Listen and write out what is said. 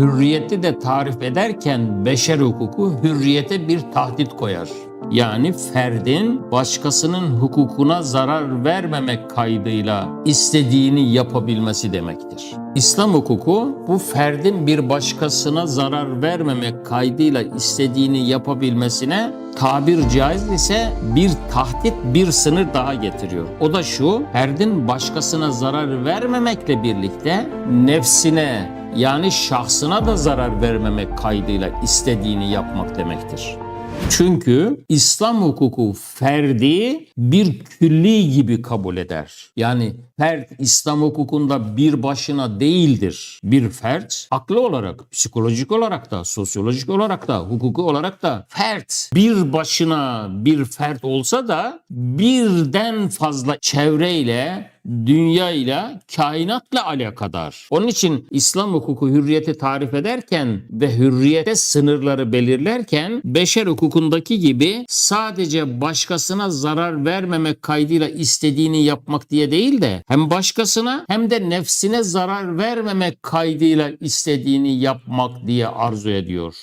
Hürriyeti de tarif ederken beşer hukuku hürriyete bir tahdit koyar. Yani ferdin başkasının hukukuna zarar vermemek kaydıyla istediğini yapabilmesi demektir. İslam hukuku bu ferdin bir başkasına zarar vermemek kaydıyla istediğini yapabilmesine tabir caiz ise bir tahdit bir sınır daha getiriyor. O da şu ferdin başkasına zarar vermemekle birlikte nefsine yani şahsına da zarar vermemek kaydıyla istediğini yapmak demektir. Çünkü İslam hukuku ferdi bir külli gibi kabul eder. Yani fert İslam hukukunda bir başına değildir. Bir fert aklı olarak, psikolojik olarak da, sosyolojik olarak da, hukuku olarak da fert bir başına bir fert olsa da birden fazla çevreyle dünyayla, kainatla alakadar. Onun için İslam hukuku hürriyeti tarif ederken ve hürriyete sınırları belirlerken beşer hukukundaki gibi sadece başkasına zarar vermemek kaydıyla istediğini yapmak diye değil de hem başkasına hem de nefsine zarar vermemek kaydıyla istediğini yapmak diye arzu ediyor.